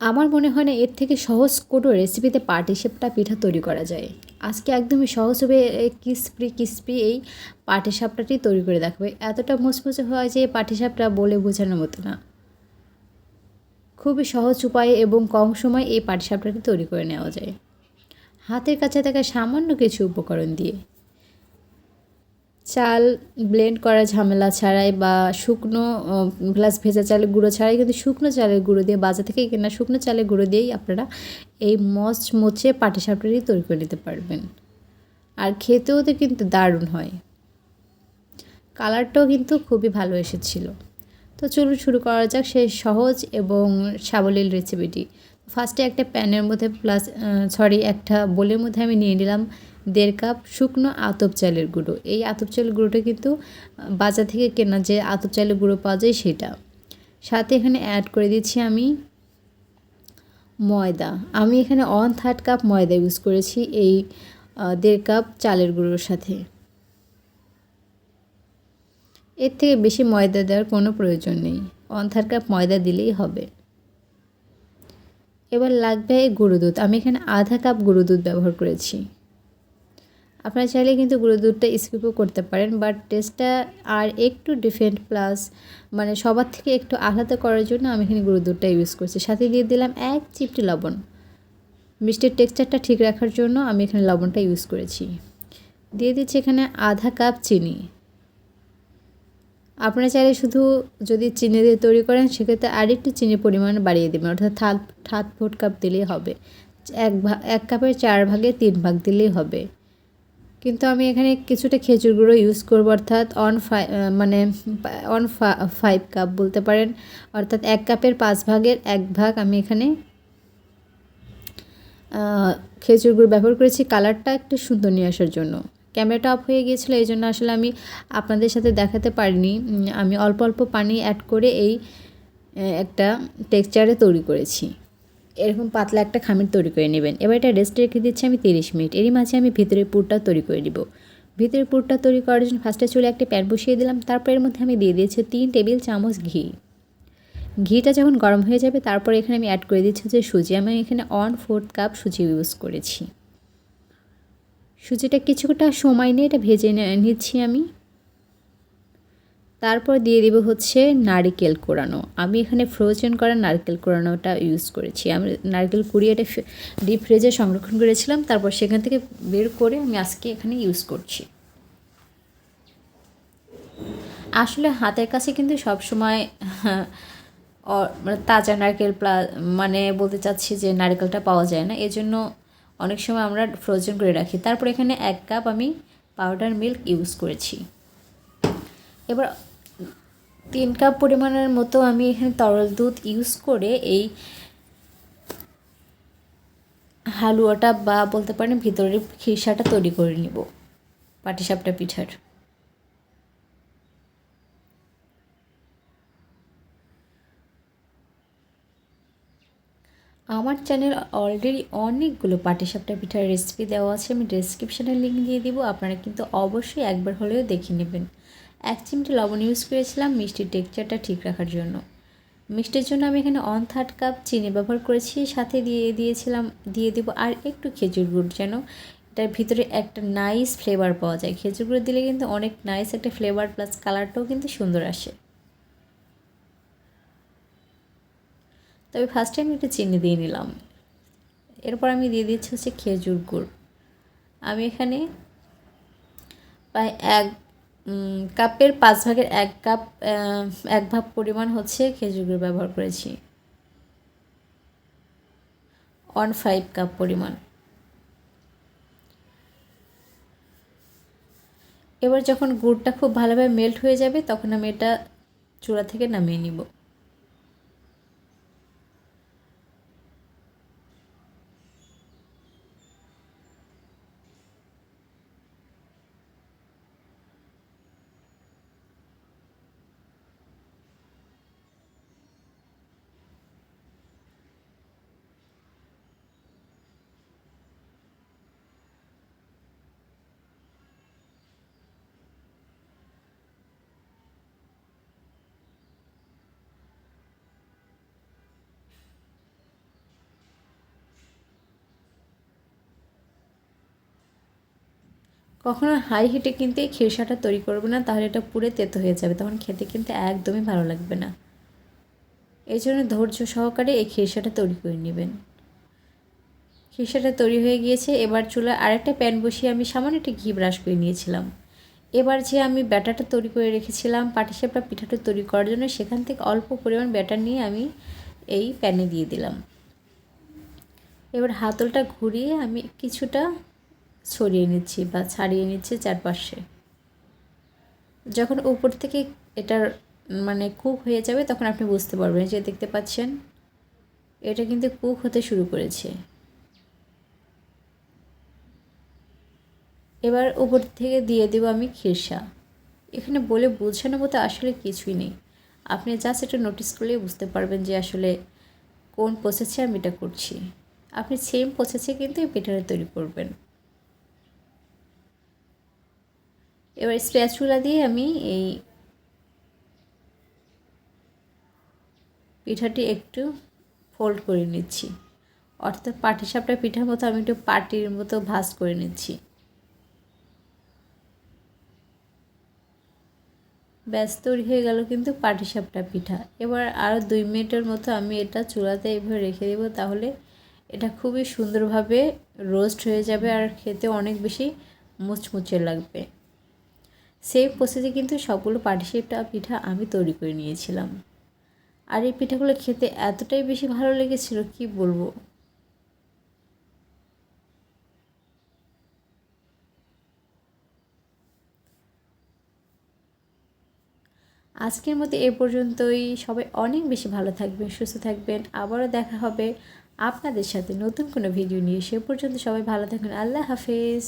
আমার মনে হয় না এর থেকে সহজ কোনো রেসিপিতে পাটিসাপটা পিঠা তৈরি করা যায়। আজকে একদমই সহজভাবে কিসপি কিসপি এই পাটিসাপটাটি তৈরি করে দেখাবে। এতটা মুচমুচে হয় যে পাটিসাপটা বলে বোঝানোর মতো না। খুবই সহজ উপায়ে এবং কম সময়ে এই পাটিসাপটাটি তৈরি করে নেওয়া যায়। হাতের কাছে থাকা সামান্য কিছু উপকরণ দিয়ে চাল ব্লেন্ড করা ঝামেলা ছাড়াই বা শুকনো প্লাস ভেজা চালের গুঁড়ো ছাড়াই কিন্তু শুকনো চালের গুঁড়ো দিয়ে বাজার থেকে কেনা শুকনো চালের গুঁড়ো দিয়েই আপনারা এই মচ মোচে পাটিসাপটাটি তৈরি করে নিতে পারবেন। আর খেতেও তো কিন্তু দারুণ হয়। কালারটাও কিন্তু খুবই ভালো এসেছিল। তো চলুন শুরু করা যাক সেই সহজ এবং সাবলীল রেসিপিটি ফার্স্টে একটা প্যানের মধ্যে প্লাস সরি একটা বোলের মধ্যে আমি নিয়ে নিলাম দেড় কাপ শুকনো আতপ চালের গুঁড়ো। এই আতপ চালের গুঁড়োটা কিন্তু বাজার থেকে কেনা যে আতপ চালের গুঁড়ো পাওয়া যায় সেটা। সাথে এখানে অ্যাড করে দিচ্ছি আমি ময়দা। আমি এখানে ওয়ান থার্ড কাপ ময়দা ইউজ করেছি এই দেড় কাপ চালের গুঁড়োর সাথে। এর থেকে বেশি ময়দা দেওয়ার কোনো প্রয়োজন নেই। ওয়ান থার্ড কাপ ময়দা দিলেই হবে। এবার লাগবে গুঁড়ো দুধ আমি এখানে আধা কাপ গুঁড়ো দুধ ব্যবহার করেছি। আপনারা চাইলে কিন্তু গুঁড়ো দুধটা স্কিপও করতে পারেন বাট টেস্টটা আর একটু ডিফারেন্ট প্লাস মানে সবার থেকে একটু আলাদা করার জন্য আমি এখানে গুঁড়ো দুধটা ইউজ করছি। সাথে দিয়ে দিলাম এক চিপটি লবণ। মিষ্টির টেক্সচারটা ঠিক রাখার জন্য আমি এখানে লবণটা ইউজ করেছি। দিয়ে দিচ্ছি এখানে আধা কাপ চিনি। আপনারা চাইলে শুধু যদি চিনি দিয়ে তৈরি করেন, সেক্ষেত্রে আরেকটু চিনির পরিমাণ বাড়িয়ে দেবেন। অর্থাৎ থাত থাত ফোট কাপ দিলেই হবে। এক ভাগ এক কাপের চার ভাগে তিন ভাগ দিলেই হবে। কিন্তু আমি এখানে কিছুটা খেজুর গুঁড়ো ইউজ করব, অর্থাৎ অন ফাই মানে অন ফাইভ কাপ বলতে পারেন। অর্থাৎ এক কাপের পাঁচ ভাগের এক ভাগ আমি এখানে খেজুর গুঁড়ো ব্যবহার করেছি। কালারটা একটু সুন্দর নিয়ে আসার জন্য। ক্যামেরাটা অফ হয়ে গিয়েছিল, এই জন্য আসলে আমি আপনাদের সাথে দেখাতে পারিনি। আমি অল্প অল্প পানি অ্যাড করে এই একটা টেক্সচারে তৈরি করেছি। এরকম পাতলা একটা খামির তৈরি করে নেবেন। এবার এটা রেস্টে রেখে দিচ্ছি আমি তিরিশ মিনিট। এরই মাঝে আমি ভিতরের পুরটা তৈরি করে দিব ভিতরের পুরটা তৈরি করার জন্য ফার্স্টে চলে একটা প্যান বসিয়ে দিলাম। তারপর এর মধ্যে আমি দিয়ে দিয়েছি তিন টেবিল চামচ ঘি। ঘিটা যখন গরম হয়ে যাবে, তারপর এখানে আমি অ্যাড করে দিচ্ছি যে সুজি। আমি এখানে ওয়ান ফোর্থ কাপ সুজি ইউজ করেছি। সুজিটা কিছুটা সময় নিয়ে এটা ভেজে নিচ্ছি আমি। তারপর দিয়ে দিব হচ্ছে নারকেল কোরানো। আমি এখানে ফ্রোজেন করা নারকেল কোরানোটা ইউজ করেছি। আমি নারকেল কুড়িয়ে এটা ডিপ ফ্রিজে সংরক্ষণ করেছিলাম। তারপর সেখান থেকে বের করে আমি আজকে এখানে ইউজ করছি। আসলে হাতের কাছে কিন্তু সব সময় মানে তাজা নারকেল প্লা মানে বলতে চাচ্ছি যে নারকেলটা পাওয়া যায় না। এজন্য অনেক সময় আমরা ফ্রোজেন করে রাখি তারপর এখানে এক কাপ আমি পাউডার মিল্ক ইউজ করেছি এবার তিন কাপ পরিমাণের মতো আমি এখানে তরল দুধ ইউজ করে এই হালুয়াটা বা বলতে পারেন ভিতরের খিসাটা তৈরি করে নিব পাটিসাপটা পিঠার আমার চ্যানেল অলরেডি অনেকগুলো পাটিসাপটা পিঠার রেসিপি দেওয়া আছে। আমি ডেসক্রিপশানে লিঙ্ক দিয়ে দিব, আপনারা কিন্তু অবশ্যই একবার হলেও দেখে নেবেন। এক চিমটি লবণ ইউজ করেছিলাম, মিষ্টির টেক্সচারটা ঠিক রাখার জন্য। মিষ্টির জন্য আমি এখানে অন থার্ড কাপ চিনি ব্যবহার করেছি, সাথে দিয়ে দিয়েছিলাম, দিয়ে দিব আর একটু খেজুর গুড় যেন। এটার ভিতরে একটা নাইস ফ্লেভার পাওয়া যায়। খেজুর গুঁড়ো দিলে কিন্তু অনেক নাইস একটা ফ্লেভার প্লাস কালারটাও কিন্তু সুন্দর আসে। তবে ফার্স্টে আমি একটু চিনি দিয়ে নিলাম। এরপর আমি দিয়ে দিচ্ছি হচ্ছে খেজুর গুড়। আমি এখানে প্রায় এক কাপের পাঁচ ভাগের এক কাপ এক ভাগ পরিমাণ হচ্ছে খেজুর গুড় ব্যবহার করেছি। ওয়ান ফাইভ কাপ পরিমাণ। এবার যখন গুড়টা খুব ভালোভাবে মেল্ট হয়ে যাবে, তখন আমি এটা চূড়া থেকে নামিয়ে নিব। কখনো হাই হিটে কিন্তু এই খিরসাটা তৈরি করবে না, তাহলে এটা পুড়ে তেতো হয়ে যাবে। তখন খেতে কিন্তু একদমই ভালো লাগবে না। এই জন্য ধৈর্য সহকারে এই খিরসাটা তৈরি করে নেবেন। খিরসাটা তৈরি হয়ে গিয়েছে, এবার চুলায় আরেকটা প্যান বসিয়ে আমি সামান্য একটু ঘি ব্রাশ করে নিয়েছিলাম। এবার যে আমি ব্যাটারটা তৈরি করে রেখেছিলাম পাটিসাপটা পিঠাটা তৈরি করার জন্য সেখান থেকে অল্প পরিমাণ ব্যাটার নিয়ে আমি এই প্যানে দিয়ে দিলাম। এবার হাতলটা ঘুরিয়ে আমি কিছুটা ছড়িয়ে নিচ্ছি বা ছাড়িয়ে নিচ্ছি চারপাশে। যখন উপর থেকে এটার মানে কুক হয়ে যাবে, তখন আপনি বুঝতে পারবেন যে দেখতে পাচ্ছেন, এটা কিন্তু কুক হতে শুরু করেছে। এবার উপর থেকে দিয়ে দেবো আমি খিরসা। এখানে বলে বোঝানো মতো আসলে কিছুই নেই। আপনি জাস্ট এটা নোটিস করলেই বুঝতে পারবেন যে আসলে কোন প্রসেসে আমি এটা করছি। আপনি সেম প্রসেসে কিন্তু এই পিঠাটা তৈরি করবেন। এবার স্প্যাচুলা দিয়ে আমি এই পিঠাটি একটু ফোল্ড করে নিচ্ছি। অর্থাৎ পাটিসাপটা পিঠার মতো আমি একটু পাটির মতো ভাজ করে নিচ্ছি। ব্যাস, তৈরি হয়ে গেল কিন্তু পাটিসাপটা পিঠা। এবার আরও দুই মিনিটের মতো আমি এটা চুলাতে এইভাবে রেখে দেবো, তাহলে এটা খুবই সুন্দরভাবে রোস্ট হয়ে যাবে আর খেতে অনেক বেশি মুচমুচে লাগবে। সেই প্রসেসে কিন্তু সবগুলো পাটিসাপটা পিঠা আমি তৈরি করে নিয়েছিলাম। আর এই পিঠাগুলো খেতে এতটাই বেশি ভালো লেগেছিল, কি বলব? আজকের মতো এ পর্যন্তই। সবাই অনেক বেশি ভালো থাকবেন, সুস্থ থাকবেন। আবারও দেখা হবে আপনাদের সাথে নতুন কোনো ভিডিও নিয়ে। সে পর্যন্ত সবাই ভালো থাকবেন। আল্লাহ হাফেজ।